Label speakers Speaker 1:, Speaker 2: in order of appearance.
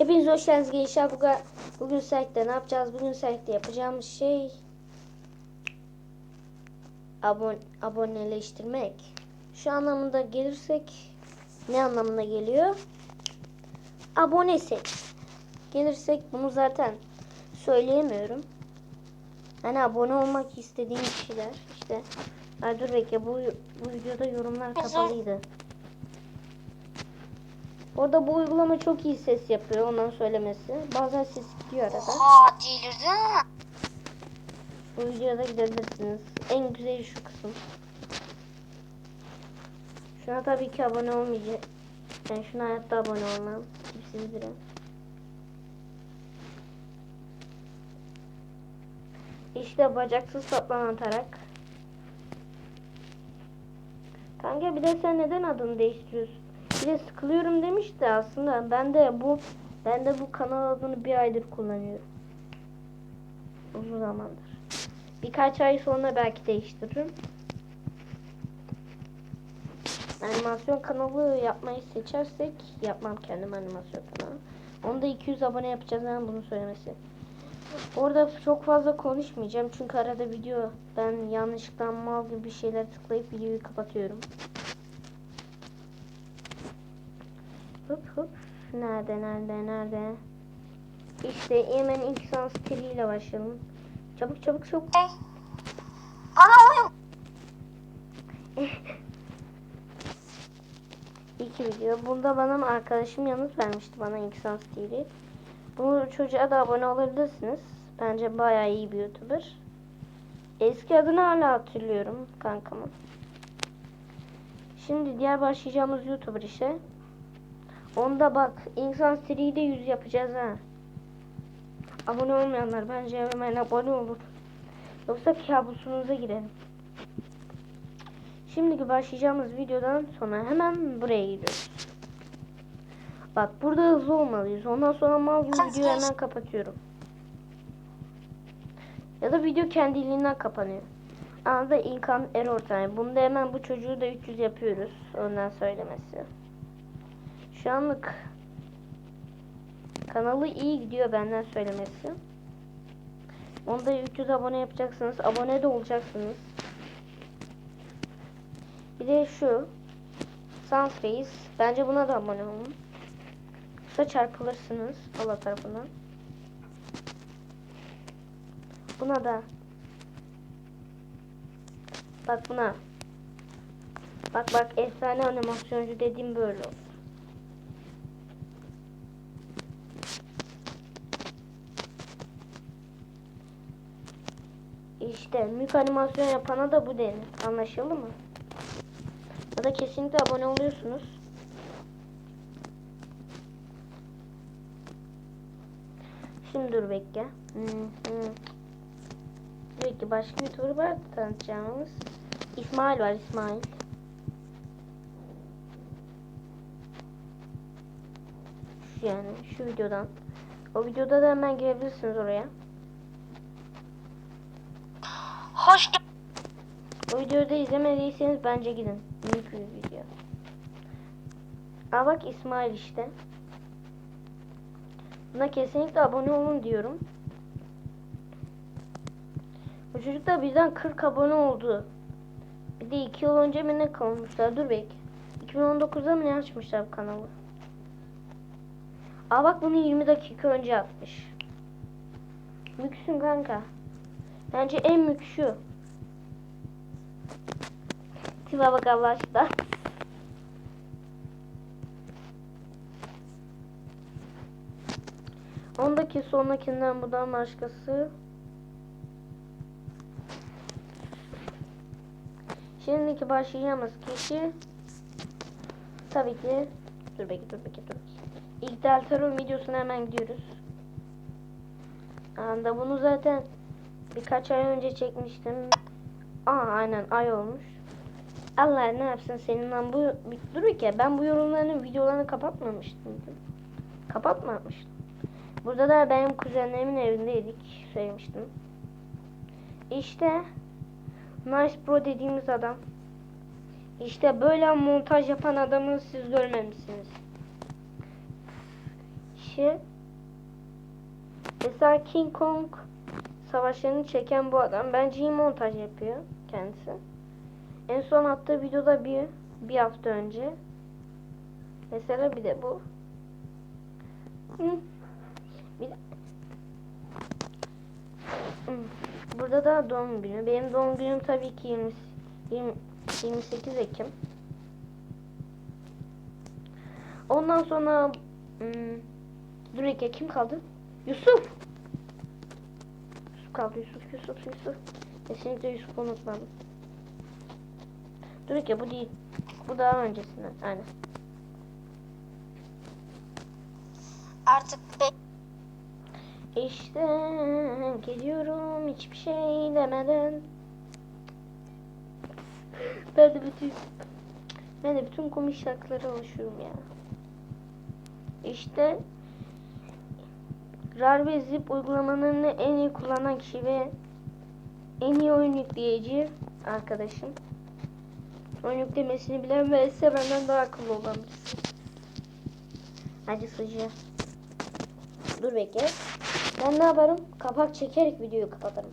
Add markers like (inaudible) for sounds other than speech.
Speaker 1: Hepiniz hoş geldiniz gençler. Bugün, bugün site'de ne yapacağız? Bugün site'de yapacağımız şey abon aboneleştirmek. Şu anlamında gelirsek ne anlamına geliyor? Abonesek. Gelirsek bunu zaten söyleyemiyorum. Hani abone olmak istediğim kişiler işte. Ay dur bekle bu, bu videoda yorumlar kapalıydı. Orada bu uygulama çok iyi ses yapıyor ondan söylemesi. Bazen ses gidiyor arada.
Speaker 2: Oha delirdin?
Speaker 1: Bu videoda gidebilirsiniz. En güzeli şu kısım. Şuna tabii ki abone olmayacak. Ben şuna hayatta abone olmam. Tipsiz biri. İşte bacaksız saplanan tarak. Kanka bir de sen neden adını değiştiriyorsun? Bir de sıkılıyorum demişti aslında. Ben de bu ben de bu kanal adını bir aydır kullanıyorum. Uzun zamandır. Birkaç ay sonra belki değiştiririm. Animasyon kanalı yapmayı seçersek yapmam kendim animasyon kanalı. Onu da 200 abone yapacağız ben bunu söylemesi. Orada çok fazla konuşmayacağım çünkü arada video ben yanlışlıkla mal gibi bir şeyler tıklayıp videoyu kapatıyorum. Hop hop. Nerede nerede nerede? İşte hemen ilk sans ile başlayalım. Çabuk çabuk çabuk.
Speaker 2: Hey. (laughs) Bana oyun.
Speaker 1: İlk video. Bunda bana arkadaşım yanıt vermişti bana İnsans TV. Bu çocuğa da abone olabilirsiniz. Bence bayağı iyi bir YouTuber. Eski adını hala hatırlıyorum kankamın. Şimdi diğer başlayacağımız YouTuber işe. Onda bak İnsans TV'de 100 yapacağız ha. Abone olmayanlar bence hemen abone olur. Yoksa kabusunuza girelim. Şimdiki başlayacağımız videodan sonra hemen buraya gidiyoruz. Bak burada hızlı olmalıyız. Ondan sonra gibi videoyu hemen kapatıyorum. Ya da video kendiliğinden kapanıyor. Anında income error time. Bunda hemen bu çocuğu da 300 yapıyoruz. Ondan söylemesi. Şu anlık kanalı iyi gidiyor benden söylemesi. Onda 300 abone yapacaksınız. Abone de olacaksınız. Bir de şu Sunface. Bence buna da abone olun. Yoksa çarpılırsınız Allah tarafından. Buna da. Bak buna. Bak bak efsane animasyoncu dediğim böyle olur. İşte mük animasyon yapana da bu denir. Anlaşıldı mı? Ya da kesinlikle abone oluyorsunuz. Şimdi dur bekle. Hmm, hmm. Bekle başka YouTuber var tanıtacağımız. İsmail var İsmail. Yani şu videodan. O videoda da hemen girebilirsiniz oraya.
Speaker 2: Hoş.
Speaker 1: O videoyu da izlemediyseniz bence gidin. Büyük bir video. Aa bak İsmail işte. Buna kesinlikle abone olun diyorum. Bu çocuk da bizden 40 abone oldu. Bir de 2 yıl önce mi ne kalmışlar? Dur bek. 2019'da mı ne açmışlar bu kanalı? Aa bak bunu 20 dakika önce atmış. Müksün kanka. Bence en mük şu. Tipe bak Allah aşkına. Ondaki sonrakinden buradan başkası. Şimdiki başlayacağımız kişi tabii ki dur bekle dur bekle dur. İlk Deltarune videosuna hemen gidiyoruz. Anda bunu zaten birkaç ay önce çekmiştim. Aa aynen ay olmuş. Allah ne yapsın senin lan bu dur ki ben bu yorumların videolarını kapatmamıştım. Kapatmamıştım. Burada da benim kuzenlerimin evindeydik söylemiştim. İşte Nice Bro dediğimiz adam. İşte böyle montaj yapan adamı siz görmemişsiniz. İşte Mesela King Kong savaşlarını çeken bu adam bence iyi montaj yapıyor kendisi. En son attığı videoda bir bir hafta önce. Mesela bir de bu. Bir de... Burada da doğum günü. Benim doğum günüm tabii ki 20, 20 28 Ekim. Ondan sonra hmm, dur Ege, kim kaldı? Yusuf. Yusuf kaldı. Yusuf, Yusuf, Yusuf. Kesinlikle Yusuf'u unutmadım. Dur Ege, bu değil. Bu daha öncesinden. Aynen.
Speaker 2: Artık be
Speaker 1: İşte geliyorum hiçbir şey demeden. Ben de bütün ben de bütün komik şarkılara alışıyorum ya. İşte RAR ve Zip uygulamalarını en iyi kullanan kişi ve en iyi oyun yükleyici arkadaşım. Oyun yüklemesini bilen ve ise daha akıllı olan birisi. Acısıcı. Dur bekle. Ben ne yaparım? Kapak çekerek videoyu kapatırım.